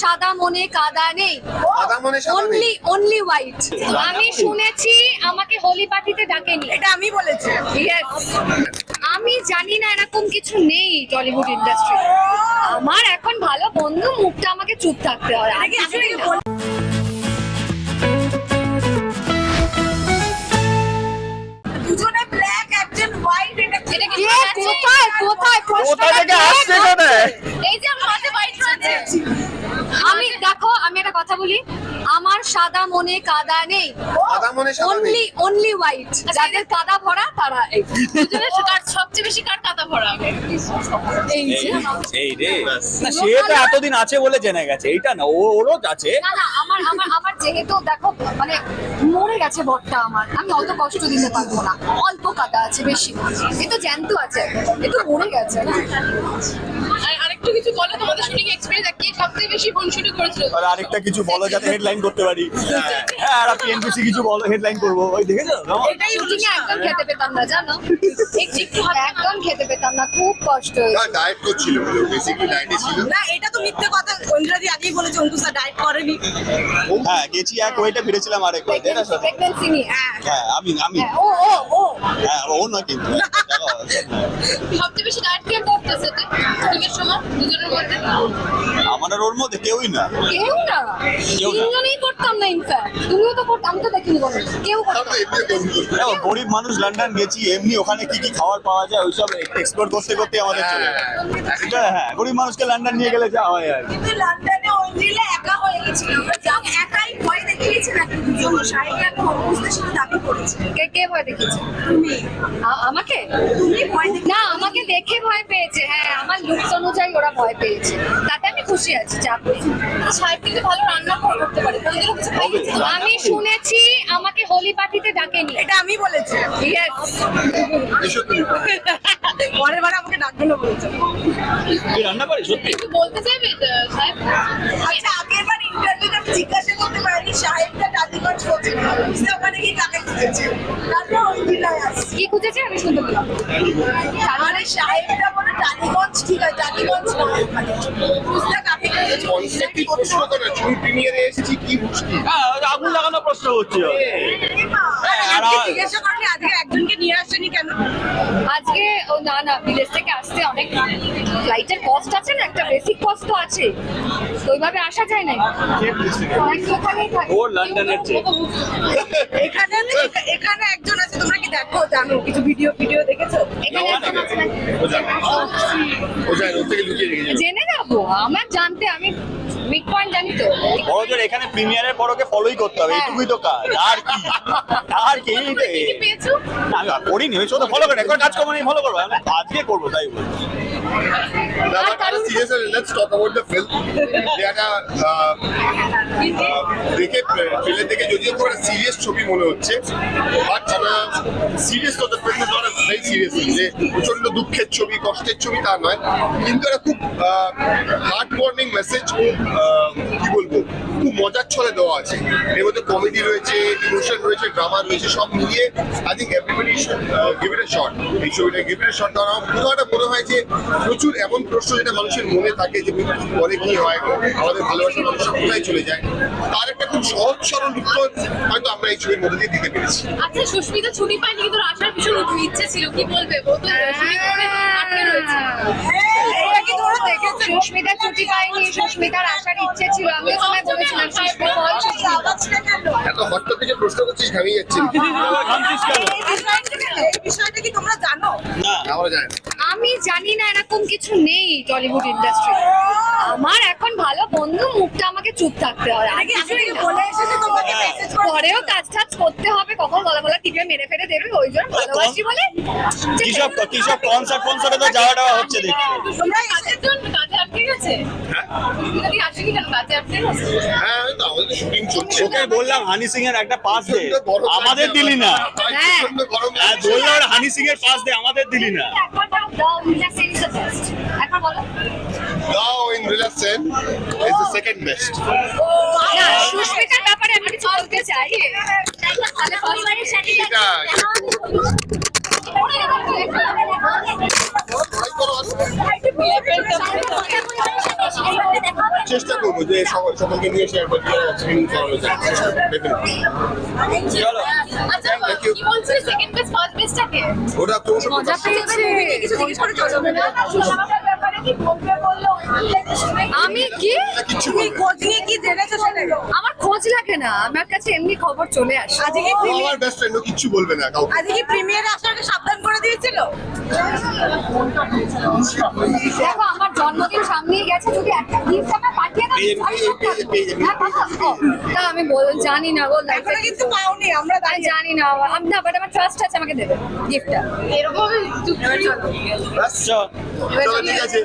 সাদা মনে কাদা নেই। সাদা মনে সাদা নেই। অনলি অনলি হোয়াইট আমি শুনেছি আমাকে হোলি পার্টিতে ডাকেনি। এটা আমি বলেছি। Yes. আমি জানি না এরকম কিছু নেই টলিউড ইন্ডাস্ট্রি আমার এখন ভালো বন্ধু মুখটা আমাকে চুপ থাকতে হয়। আর আগে আগে কিছুই না। কথা বলি? আমার সাদা মনে কাদা নেই। সাদা মনে সাদা নেই। অনলি অনলি হোয়াইট যাদের কাদা ভরা তারা এই। দুজনের কার সবচেয়ে বেশি কার কাদা ভরা? এই যে। এই রে। না সে তো এতদিন আছে বলে জেনে গেছে। এইটা না ও ওরও আছে। না না আমার আমার আমার যেহেতু দেখো মানে মরে গেছে বটটা আমার। আমি অত কষ্ট দিতে পারব না। অল্প কাদা আছে বেশি। এ তো জ্যান্ত আছে। এ তো মরে গেছে। না আর আরেকটু কিছু বলো তোমাদের শুটিং এক্সপিরিয়েন্স কে সবথেকে বেশি শুটিং করেছিল? আর আরেকটা কিছু বলো যাতে হেডলাইন করতে পারি। হ্যাঁ আর পিএনপিসি কিছু বলো হেডলাইন করব। ওই দেখেছ? এটাই শুটিং একদম খেতে পেতাম না জানো? একটু একটু একদম খেতে পেতাম না খুব কষ্ট ডায়েট করছিল বেসিক্যালি ডায়েটে ছিল। না এটা তো মিথ্যে কথা ঐন্দ্রাদি আগেই বলেছে অঙ্কুশা ডায়েট করেনি। হ্যাঁ গেছি এক ওয়েটে ফিরেছিলাম আরেক এটা সত্যি। নিয়ে হ্যাঁ। হ্যাঁ আমি আমি। হ্যাঁ, ও ও ও। হ্যাঁ ও না কিন্তু। সবচেয়ে বেশি ডায়েট কে করতেছে শুটিং এর সময় দুজনের মধ্যে? আমার আর ওর মধ্যে কেউই না। কেউ না। কেউ না। তিনজনেই করতাম না ইনফ্যাক্ট তুমিও তো করতাম তো দেখিনি কোনো। কেউ করতাম গরিব মানুষ লন্ডন গেছি এমনি ওখানে কি কি খাবার পাওয়া যায় ওইসব এক্সপ্লোর করতে করতে আমাদের চলে এটা হ্যাঁ গরিব মানুষকে লন্ডন নিয়ে গেলে যা হয় আর কিন্তু লন্ডনে ওই একা হয়ে গেছিল নাকি দুজন সাইডে আমি দাবি করেছি। কে কে ভয় দেখিয়েছে? তুমি। আমাকে? তুমি ভয় না আমাকে দেখে ভয় পেয়েছে। হ্যাঁ আমার লুকস অনুযায়ী ওরা ভয় পেয়েছে। তাতে আমি খুশি আছি চাপ। কিন্তু ভালো রান্না করতে পারে। আমি শুনেছি আমাকে হোলি পার্টিতে ডাকেনি। এটা আমি বলেছি। Yes. পরের বার আমাকে ডাকবে না বলেছে রান্না সত্যি? বলতে চাইবে? সাহেব? খুঁজেছে। তারপর ঐন্দ্রিলায় আসছে। কি খুঁজেছে আমি শুনতে পেলাম। মানে সাহেবটা মানে টালিগঞ্জ ঠিক আছে টালিগঞ্জ নয় মানে বুঝতে কাকে কি প্রশ্ন করে চুল প্রিমিয়ারে এসেছি কি মুশকিল? হ্যাঁ আগুন লাগানো প্রশ্ন হচ্ছে। আর আজকে আর- জিজ্ঞাসা করেনি আজকে একজনকে নিয়ে আসেনি কেন? আজকে ও না না বিদেশ থেকে আসতে অনেক ফ্লাইটের কস্ট আছে না একটা বেসিক কস্ট তো আছে। তো ওইভাবে আসা যায় না। অনেক ওখানেই থাকে। ওর লন্ডনের চেয়ে এখানে এখানে একজন আছে তোমরা কি দেখো? জানো কিছু ভিডিও ভিডিও দেখেছ? এখানে একজন আছে না? ও জানে। ও থেকে লুকিয়ে রেখেছিল জেনে যাব আমার জানতে আমি মিড পয়েন্ট জানি তো। বড়দের এখানে প্রিমিয়ারের পর ওকে ফলোই করতে হবে। হ্যাঁ। এইটুকুই তো কাজ। আর কি? আর কি পেয়েছ? করিনি, ওই ফলো করে একবার কাজ করব আমি ফলো করব, আমি আজকে করব, তাই বলছি। দেখে দেখে যদিও সিরিয়াস ছবি মনে হচ্ছে সিরিয়াস তো সিরিয়াস যে প্রচণ্ড দুঃখের ছবি, কষ্টের ছবি তা নয়, কিন্তু এটা খুব হার্ট ওয়ার্মিং মেসেজ কি বলব? খুব মজার ছলে দেওয়া আছে। এর মধ্যে কমেডি রয়েছে ইমোশন রয়েছে ড্রামা রয়েছে সব মিলিয়ে I think everybody give it a shot এই ছবিটা গিভ ইট এ শট কারণ আমার কোথাও একটা মনে হয় যে প্রচুর এমন প্রশ্ন যেটা মানুষের মনে থাকে যে মৃত্যুর পরে কি হয় আমাদের ভালোবাসার মানুষের কোথায় চলে যায়। তার একটা খুব সহজ সরল উত্তর হয়তো আমরা এই ছবির মধ্যে দিয়ে দিতে পেরেছি। আচ্ছা সুস্মিতা ছুটি পায়নি কিন্তু আসার ভীষণ ইচ্ছে ছিল। কি বলবে? ও তো করে আটকে রয়েছে এটা কি তোমরা দেখেছ সুস্মিতা ছুটি পাইনি সুস্মিতার আসার ইচ্ছে ছিল আমিও সময় বলেছিলাম সুস্মিতা বল সুস্মিতা। এত থেকে প্রশ্ন করছিস ঘামিয়ে যাচ্ছি বিষয়টা কি তোমরা জানো না। আমরা জানি আমি জানি না এরকম কিছু নেই টলিউড ইন্ডাস্ট্রি আমার এখন ভালো বন্ধু মুখটা আমাকে চুপ থাকতে হয়। মেসেজ পরেও কাজ টাজ করতে হবে কখন গলা গলা টিপে মেরে ফেলে দেবে ওই জন্য ভালোবাসি বলে। কিসব কিসব কনসার্ট কনসার্টে তো যাওয়া টাওয়া হচ্ছে দেখছি। তোমরা ওকে বললাম হানি সিং এর একটা পাস দে আমাদের দিলি না হ্যাঁ। বললাম হানি সিং এর পাস দে আমাদের দিলি না Mina Now in Rila Sen is the second best. সুস্মিতার ব্যাপারে আমি কিছু বলতে চাই তাহলে ফসলের সাথে দেখা চেষ্টা করব যে সকল সকলকে নিয়ে শেয়ার দিয়ে স্ক্রিনিং করানো যায় ডেফিনেটলি চলো। আচ্ছা কি বলছিস সেকেন্ড বেস্ট ফার্স্ট বেস্টটাকে ওটা তো কিছু করে আমি কি? কিচ্ছু তুমি বলবে। না। খোঁজ নিয়ে কি জেনেছো সেটা আমার খোঁজ লাগে না। আমার কাছে এমনি খবর চলে আসে। আজকে কি আমার বেস্ট ফ্রেন্ডও কিচ্ছু বলবে না কাউকে। আজকে কি প্রিমিয়ারে সাবধান করে দিয়েছিল? দেখো আমার জন্মদিন সামনেই গেছে যদি একটা গিফট আমার পাঠিয়ে দাও আমি সব হ্যাঁ, ও, তা আমি বল জানি না গো লাইফে কিন্তু পাওনি আমরা জানি না। আমি না বাট আমার ট্রাস্ট আছে আমাকে দেবে গিফটটা এরকম চুপ করে চলো চলো ঠিক আছে।